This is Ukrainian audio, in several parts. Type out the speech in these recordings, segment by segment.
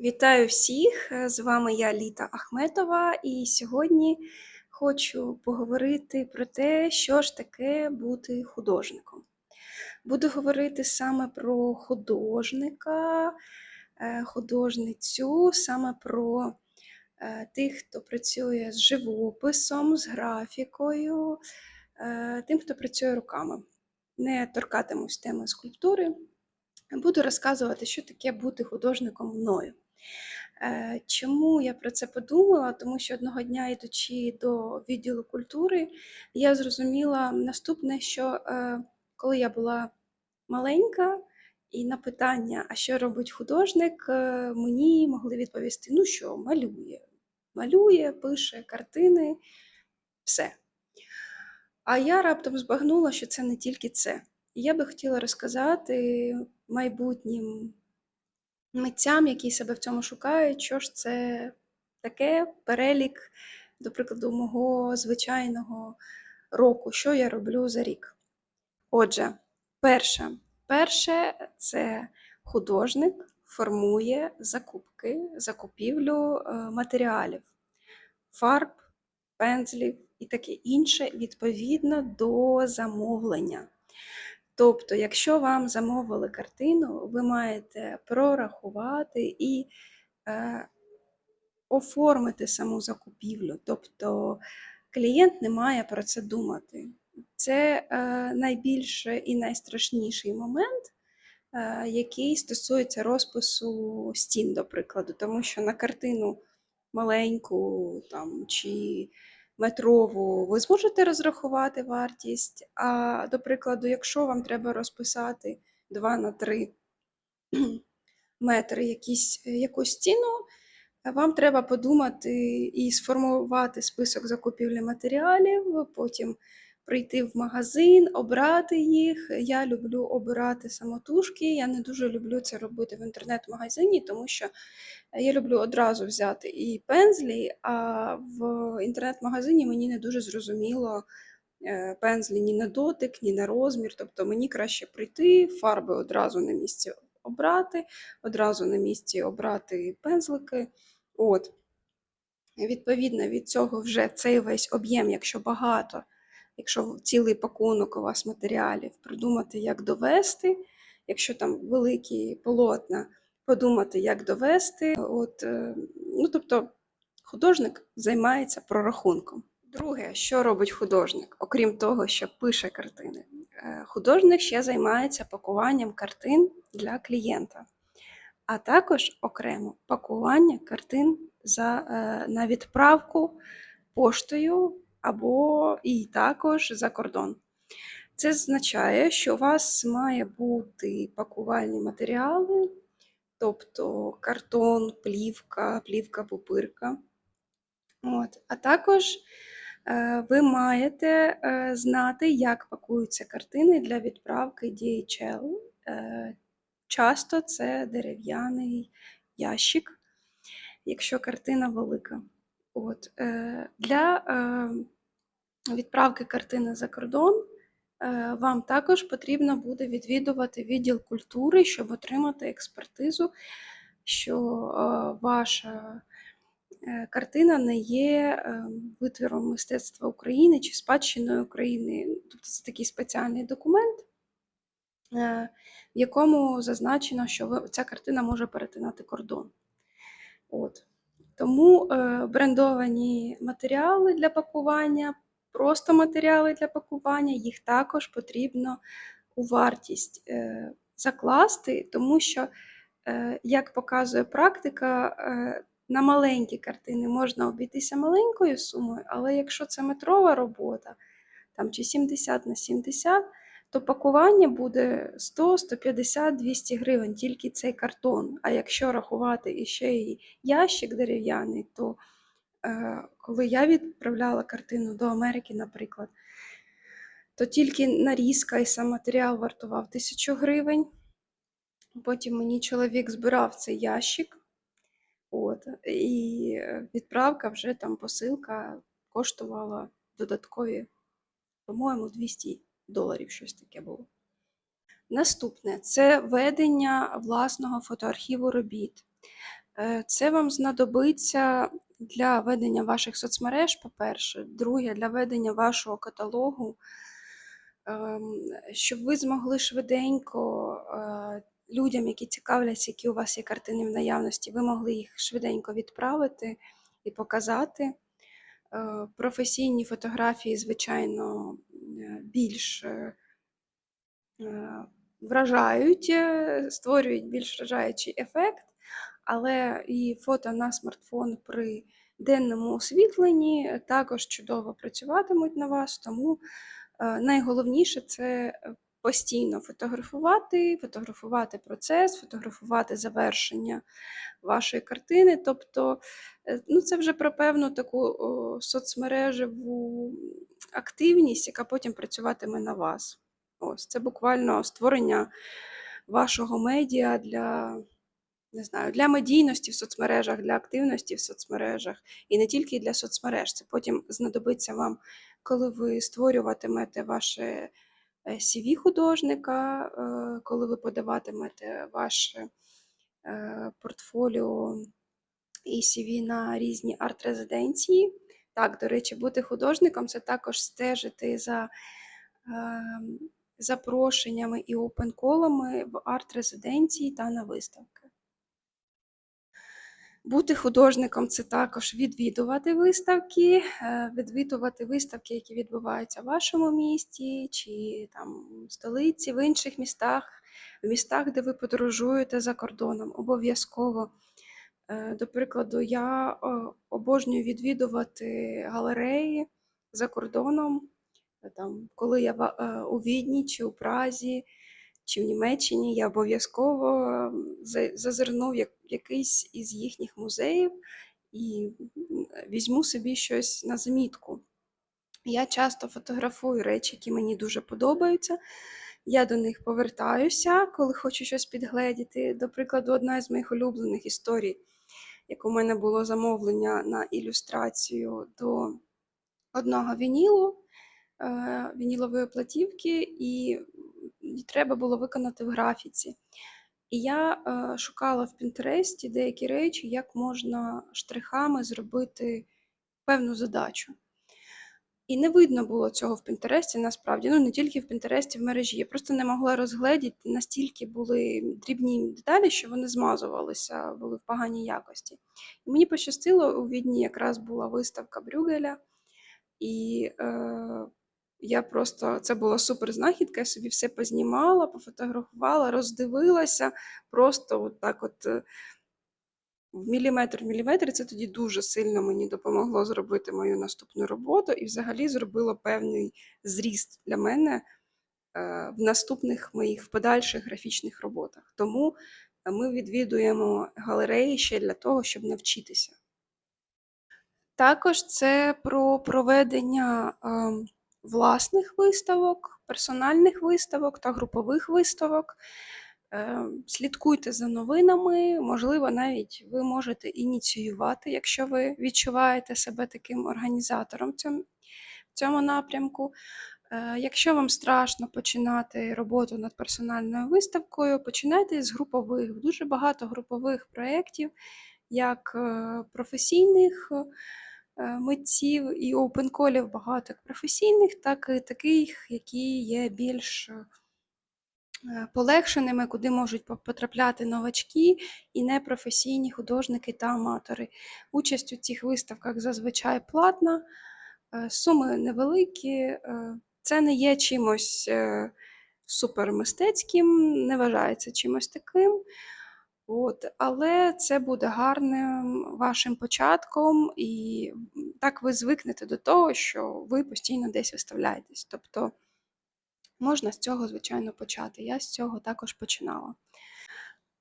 Вітаю всіх! З вами я Літа Ахметова, і сьогодні хочу поговорити про те, що ж таке бути художником. Буду говорити саме про художника, е, художницю, саме про е, тих, хто працює з живописом, з графікою, е, тим, хто працює руками. Не торкатимусь теми скульптури, буду розказувати, що таке бути художником мною. Е, Чому я про це подумала? Тому що одного дня, йдучи до відділу культури, я зрозуміла наступне, що е, коли я була маленька, і на питання, а що робить художник, е, мені могли відповісти: ну що, малює, малює, пише картини, все. А я раптом збагнула, що це не тільки це. І я би хотіла розказати майбутнім митцям, які себе в цьому шукають, що ж це таке перелік, до прикладу, мого звичайного року, що я роблю за рік. Отже, перше, перше це художник формує закупки, закупівлю е, матеріалів, фарб, пензлів і таке інше відповідно до замовлення. Тобто, якщо вам замовили картину, ви маєте прорахувати і е, оформити саму закупівлю. Тобто клієнт не має про це думати. Це е, найбільший і найстрашніший момент, е, який стосується розпису стін, до прикладу, тому що на картину маленьку там, чи метрову ви зможете розрахувати вартість. А, до прикладу, якщо вам треба розписати 2 на 3 метри якісь, якусь ціну, вам треба подумати і сформувати список закупівлі матеріалів, потім прийти в магазин, обрати їх. Я люблю обирати самотужки. Я не дуже люблю це робити в інтернет-магазині, тому що я люблю одразу взяти і пензлі, а в інтернет-магазині мені не дуже зрозуміло е, пензлі ні на дотик, ні на розмір. Тобто мені краще прийти, фарби одразу на місці обрати, одразу на місці обрати пензлики. От. Відповідно від цього вже цей весь об'єм, якщо багато, якщо цілий пакунок у вас матеріалів, придумати, як довести, якщо там великі полотна, подумати, як довести. От, е, ну, тобто художник займається прорахунком. Друге, що робить художник, окрім того, що пише картини, Е, художник ще займається пакуванням картин для клієнта, а також окремо пакування картин за, е, на відправку поштою або і також за кордон. Це означає, що у вас має бути пакувальні матеріали, тобто картон, плівка, плівка, пупирка. От. А також е, ви маєте е, знати, як пакуються картини для відправки DHL. Е, часто це дерев'яний ящик, якщо картина велика. От. е, Для е, відправки картини за кордон е, вам також потрібно буде відвідувати відділ культури, щоб отримати експертизу, що е, ваша е, картина не є е, витвором мистецтва України чи спадщиною України. Тобто це такий спеціальний документ, е, в якому зазначено, що ви- ця картина може перетинати кордон. От. Тому е, брендовані матеріали для пакування, просто матеріали для пакування, їх також потрібно у вартість е, закласти, тому що, е, як показує практика, на маленькі картини можна обійтися маленькою сумою, але якщо це метрова робота, там чи 70 на 70, то пакування буде 100, 150, 200 гривень, тільки цей картон. А якщо рахувати іще і ящик дерев'яний, то е, коли я відправляла картину до Америки, наприклад, то тільки нарізка і сам матеріал вартував 1000 гривень. Потім мені чоловік збирав цей ящик. От, і відправка вже там посилка коштувала додаткові, по-моєму, 200 доларів щось таке було. Наступне це ведення власного фотоархіву робіт. Е, Це вам знадобиться для ведення ваших соцмереж, по-перше. Друге, для ведення вашого каталогу, ем, щоб ви змогли швиденько е, людям, які цікавляться, які у вас є картини в наявності, ви могли їх швиденько відправити і показати. Е, Професійні фотографії, звичайно, е, більш е, вражають, створюють більш вражаючий ефект, але і фото на смартфон при денному освітленні також чудово працюватимуть на вас, тому найголовніше це постійно фотографувати, фотографувати процес, фотографувати завершення вашої картини. Тобто, е, ну, це вже про певну таку о, соцмережеву активність, яка потім працюватиме на вас. Ось це буквально створення вашого медіа для, не знаю, для медійності в соцмережах, для активності в соцмережах. І не тільки для соцмереж. Це потім знадобиться вам, коли ви створюватимете ваше CV художника, е, коли ви подаватимете ваше е, портфоліо і CV на різні арт-резиденції. Так, до речі, бути художником це також стежити за запрошеннями і опенколами в арт-резиденції та на виставки. Бути художником це також відвідувати виставки, е, відвідувати виставки, які відбуваються в вашому місті, чи там в столиці, в інших містах, в містах, де ви подорожуєте за кордоном. Обов'язково. Е, До прикладу, я обожнюю відвідувати галереї за кордоном. Там, коли я е, у Відні чи у Празі, чи в Німеччині, я обов'язково зазирну в якийсь із їхніх музеїв і візьму собі щось на замітку. Я часто фотографую речі, які мені дуже подобаються. Я до них повертаюся, коли хочу щось підгледіти. До прикладу, одна з моїх улюблених історій, як у мене було замовлення на ілюстрацію до одного вінілу, вінілової платівки, і треба було виконати в графіці. І я е, шукала в Пінтересті деякі речі, як можна штрихами зробити певну задачу. І не видно було цього в Пінтересті насправді. Ну не тільки в Пінтересті, в мережі. Я просто не могла розгледіти, настільки були дрібні деталі, що вони змазувалися, були в поганій якості. І мені пощастило, у Відні якраз була виставка Брюгеля, і е, я просто це була супер знахідка, я собі все познімала, пофотографувала, роздивилася, просто от так от. е, в міліметр в міліметр це тоді дуже сильно мені допомогло зробити мою наступну роботу і взагалі зробило певний зріст для мене е, в наступних моїх в подальших графічних роботах. Тому ми відвідуємо галереї ще для того, щоб навчитися. Також це про проведення ем, власних виставок, персональних виставок та групових виставок. Е, Слідкуйте за новинами, можливо, навіть ви можете ініціювати, якщо ви відчуваєте себе таким організатором в цьому, напрямку. Е, Якщо вам страшно починати роботу над персональною виставкою, починайте з групових. Дуже багато групових проєктів, як е, професійних митців і опенколів багато як професійних, так і таких, які є більш е, полегшеними, куди можуть потрапляти новачки і непрофесійні художники та аматори. Участь у цих виставках зазвичай платна, е, суми невеликі, е, це не є чимось е, супермистецьким, не вважається чимось таким. От, але це буде гарним вашим початком, і так ви звикнете до того, що ви постійно десь виставляєтесь. Тобто можна з цього, звичайно, почати. Я з цього також починала.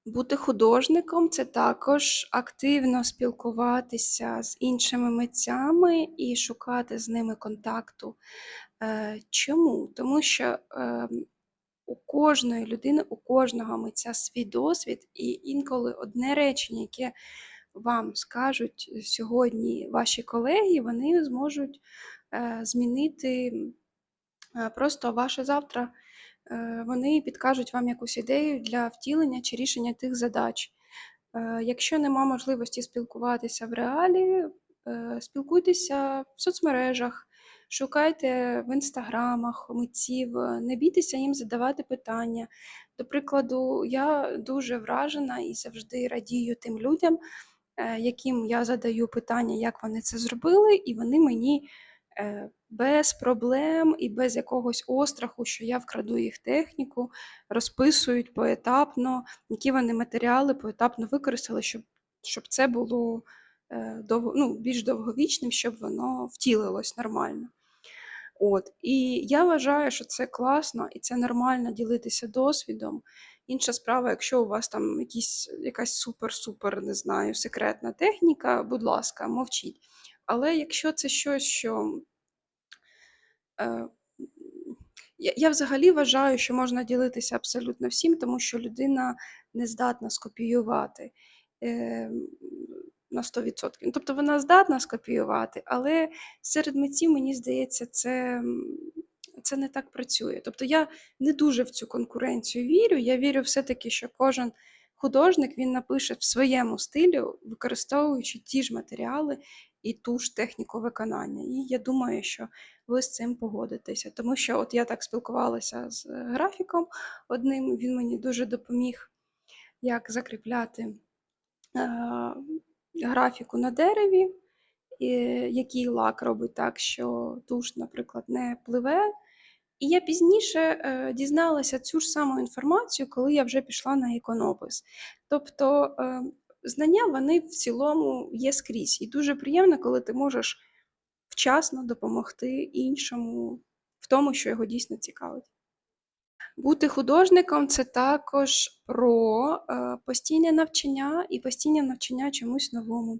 Бути художником це також активно спілкуватися з іншими митцями і шукати з ними контакту. Е, Чому? Тому що ем, у кожної людини, у кожного митця свій досвід, і інколи одне речення, яке вам скажуть сьогодні ваші колеги, вони зможуть е, змінити е, просто ваше завтра. Е, Вони підкажуть вам якусь ідею для втілення чи рішення тих задач. Е, Якщо нема можливості спілкуватися в реалі, е, спілкуйтеся в соцмережах, шукайте в інстаграмах митців, не бійтеся їм задавати питання. До прикладу, я дуже вражена і завжди радію тим людям, е, яким я задаю питання, як вони це зробили, і вони мені е, без проблем і без якогось остраху, що я вкраду їх техніку, розписують поетапно, які вони матеріали поетапно використали, щоб, щоб це було е, довго, ну, більш довговічним, щоб воно втілилось нормально. От. І я вважаю, що це класно і це нормально ділитися досвідом. Інша справа, якщо у вас там якісь, якась супер-супер, не знаю, секретна техніка, будь ласка, мовчіть. Але якщо це щось, що Е, я, взагалі вважаю, що можна ділитися абсолютно всім, тому що людина не здатна скопіювати е, на 100%. Ну, Тобто вона здатна скопіювати, але серед митців, мені здається, це, це не так працює. Тобто я не дуже в цю конкуренцію вірю. Я вірю все-таки, що кожен художник він напише в своєму стилі, використовуючи ті ж матеріали і ту ж техніку виконання. І я думаю, що ви з цим погодитеся. Тому що от я так спілкувалася з графіком одним, він мені дуже допоміг, як закріпляти е, графіку на дереві, який лак робить так, що туш, наприклад, не пливе. І я пізніше е, дізналася цю ж саму інформацію, коли я вже пішла на іконопис. Тобто е, знання вони в цілому є скрізь. І дуже приємно, коли ти можеш вчасно допомогти іншому в тому, що його дійсно цікавить. Бути художником це також про е, постійне навчання і постійне навчання чомусь новому.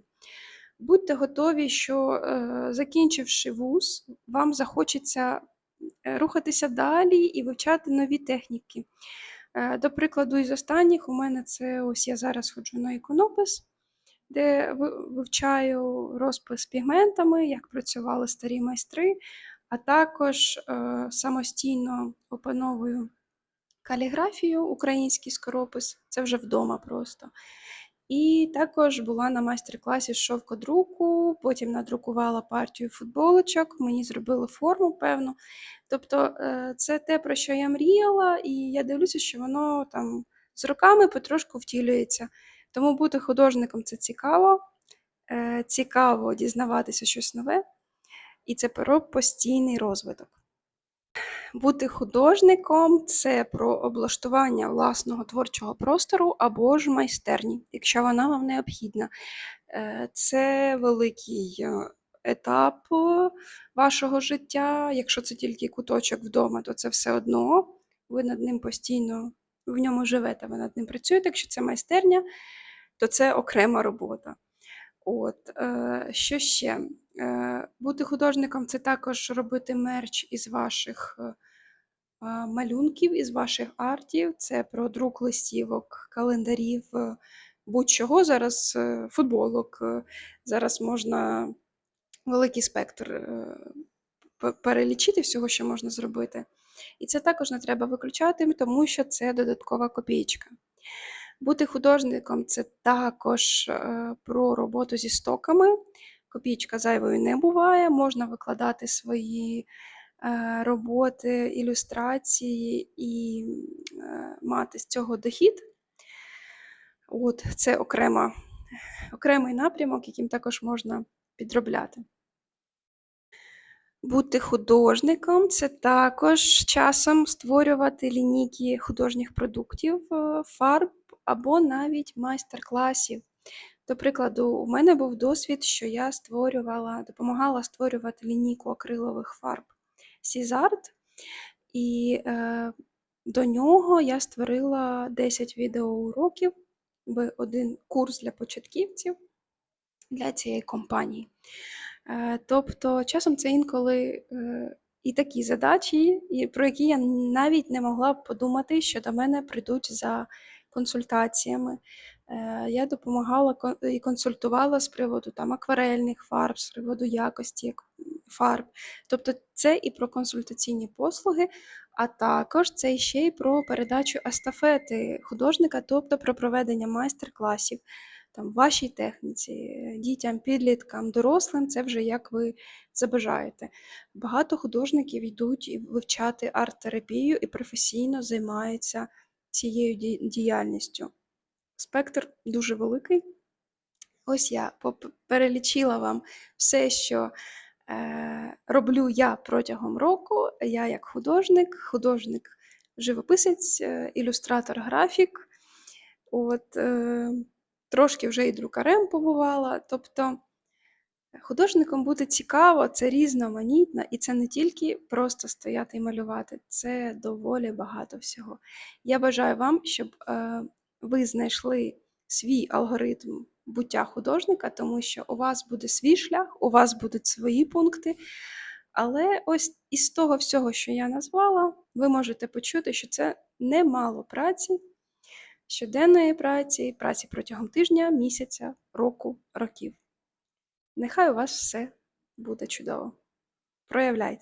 Будьте готові, що е, закінчивши вуз, вам захочеться е, рухатися далі і вивчати нові техніки. До прикладу, із останніх у мене це ось я зараз ходжу на іконопис, де вивчаю розпис пігментами, як працювали старі майстри, а також самостійно опановую каліграфію, український скоропис, це вже вдома просто. І також була на майстер-класі з шовкодруку, потім надрукувала партію футболочок, мені зробили форму певну. Тобто е, це те, про що я мріяла, і я дивлюся, що воно там з роками потрошку втілюється. Тому бути художником це цікаво, е, цікаво дізнаватися щось нове, і це про постійний розвиток. Бути художником це про облаштування власного творчого простору або ж майстерні, якщо вона вам необхідна. Е, Це великий е, етап е, вашого життя. Якщо це тільки куточок вдома, то це все одно. Ви над ним постійно в ньому живете, ви над ним працюєте. Якщо це майстерня, то це окрема робота. От, е, що ще? Е, бути художником це також робити мерч із ваших е, малюнків, із ваших артів. Це про друк листівок, календарів, е, будь-чого. Зараз е, футболок. е, Зараз можна великий спектр е, перелічити всього, що можна зробити. І це також не треба виключати, тому що це додаткова копійка. Бути художником це також е, про роботу зі стоками. Копійка зайвою не буває, можна викладати свої е, роботи, ілюстрації і е, мати з цього дохід. От, це окрема, окремий напрямок, яким також можна підробляти. Бути художником це також часом створювати лінійки художніх продуктів, фарб або навіть майстер-класів. До прикладу, у мене був досвід, що я створювала, допомагала створювати лінійку акрилових фарб Сізарт, і е, до нього я створила 10 відеоуроків, один курс для початківців для цієї компанії. Е, Тобто, часом це інколи е, і такі задачі, про які я навіть не могла б подумати, що до мене прийдуть за консультаціями. Е, Я допомагала і консультувала з приводу там акварельних фарб, з приводу якості, фарб. Тобто це і про консультаційні послуги, а також це ще й про передачу естафети художника, тобто про проведення майстер-класів там, вашій техніці, дітям, підліткам, дорослим, це вже як ви забажаєте. Багато художників йдуть вивчати арт-терапію і професійно займаються цією діяльністю. Спектр дуже великий. Ось я перелічила вам все, що е, роблю я протягом року. Я як художник, художник, живописець, е, ілюстратор, графік. От, е, трошки вже і друкарем побувала. Тобто художником бути цікаво, це різноманітно, і це не тільки просто стояти і малювати, це доволі багато всього. Я бажаю вам, щоб е, ви знайшли свій алгоритм буття художника, тому що у вас буде свій шлях, у вас будуть свої пункти. Але ось із того всього, що я назвала, ви можете почути, що це немало праці, щоденної праці, праці протягом тижня, місяця, року, років. Нехай у вас все буде чудово. Проявляйте.